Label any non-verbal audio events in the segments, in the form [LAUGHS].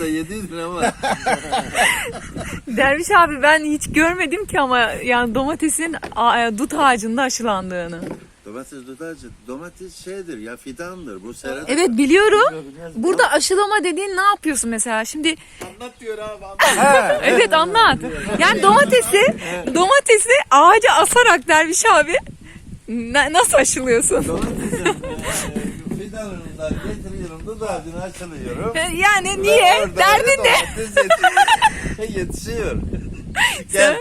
da yediydin ama. [LAUGHS] Derviş abi ben hiç görmedim ki ama yani domatesin a- dut ağacında aşılandığını. domates dudacı. Domates şeydir ya fidandır. Bu sera. Evet biliyorum. Burada aşılama dediğin ne yapıyorsun mesela? Şimdi Anlat diyor abi anlat. [LAUGHS] evet anlat. Yani domatesi domatesi ağaca asarak Derviş abi na- nasıl aşılıyorsun? E, fidanından getiriyorum dudağını açılıyorum. Yani niye? Derdin ne? yetişiyor. yetişiyor. [LAUGHS] Gel.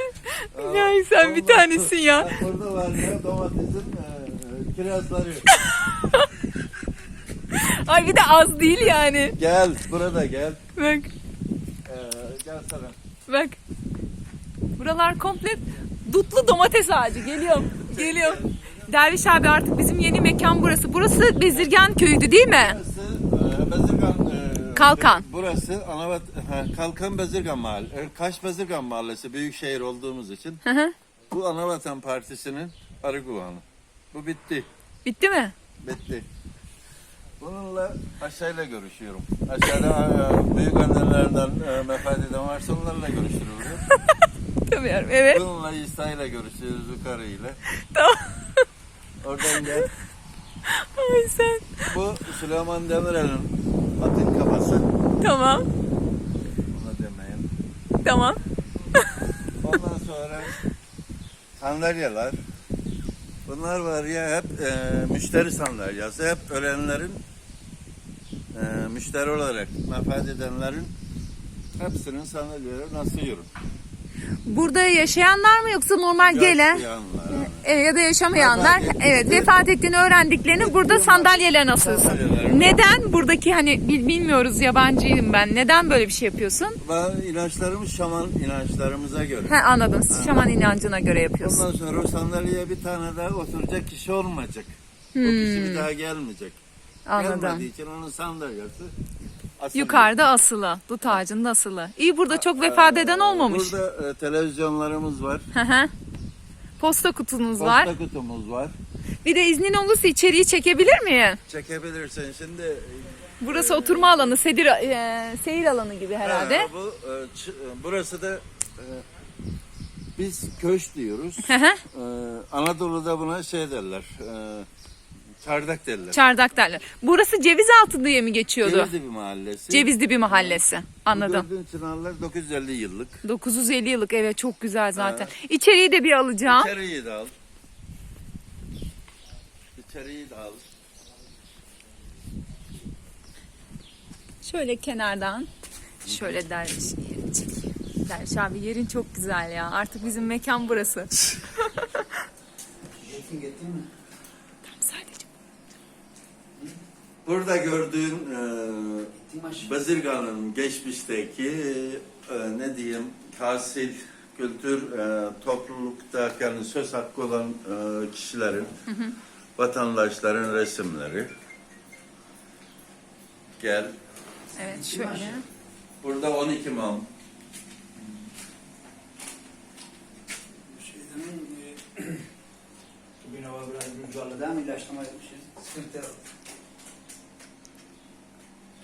Ya sen bir tanesin ya. Burada var ya domatesin e, kirazları. [LAUGHS] Ay bir de az değil yani. Gel burada gel. Bak E, gel sana. bak. Buralar komple dutlu domates ağacı. Geliyorum. Geliyorum. Derviş abi artık bizim yeni mekan burası. Burası Bezirgan köyüydü değil mi? Burası e, Bezirgan e, Kalkan. Burası Anavat ha, Kalkan Bezirgan Mahalle. e, Kaş Bezirgan Mahallesi büyük şehir olduğumuz için. Hı hı. Bu Anavatan Partisi'nin arı kovanı. Bu bitti. Bitti mi? Bitti. Bununla aşağıyla görüşüyorum. Aşağıda e, büyük annelerden e, vefat eden varsa onlarla görüşürüyoruz. [LAUGHS] Tabii evet. Bununla İsa ile görüşüyoruz yukarıyla. [LAUGHS] Tamam. Oradan gel. Ay sen. Bu Süleyman Demirel'in atın kafası. Tamam. Buna demeyin. Tamam. Ondan [LAUGHS] sonra sandalyeler. Bunlar var ya hep e, müşteri sandalyesi. Hep ölenlerin e, müşteri olarak vefat edenlerin hepsinin sandalyeleri asıyorum. Burada yaşayanlar mı yoksa normal gelen? Yaşayanlar. E, ya da yaşamayanlar evet vefat ettiğini öğrendiklerini burada sandalyelerine. Sandalyeler. Neden buradaki hani bil- bilmiyoruz yabancıyım ben. Neden böyle bir şey yapıyorsun? Ve inançlarımız şaman inançlarımıza göre. He anladım. Şaman inancına göre yapıyorsun. Ondan sonra o sandalyeye bir tane daha oturacak kişi olmayacak. O kişi bir daha gelmeyecek. Anladım. Gelmediği için onun sandalyesi asılı. Yukarıda asılı. Dut ağacında asılı. İyi burada çok vefat eden olmamış. Burada e, televizyonlarımız var. Hı hı. Posta kutunuz var. Posta kutumuz var. Bir de iznin olursa içeriği çekebilir miyim? Çekebilirsin şimdi. e, Burası oturma alanı, sedir, e, seyir alanı gibi herhalde. ha, bu e, ç- e, burası da e, biz köş diyoruz. Hı hı. E, Anadolu'da buna şey derler. E, çardak derler. Çardak derler. Burası Cevizaltı diye mi geçiyordu? Cevizli bir mahallesi. Cevizli bir mahallesi. Anladım. Bu gördüğün çınarlar 950 yıllık. 950 yıllık evet çok güzel zaten. İçeriği de bir alacağım. İçeriği de al. İçeriği de al. Şöyle kenardan şöyle derviş çekeyim. Derviş abi yerin çok güzel ya. Artık bizim mekan burası. Sadece Burada gördüğün e, Bazirgan'ın geçmişteki e, ne diyeyim tahsil, kültür, e, toplulukta yani söz hakkı olan e, kişilerin, vatandaşların resimleri. Gel. evet şöyle. Burada 12 mam. Şeyden, e, [CLEARS THROAT] bugün hava biraz rüzgarlı değil mi? İlaçlama yapmışız. Sıkıntı.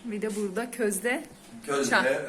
Bir de burada közde Közde Çan. e,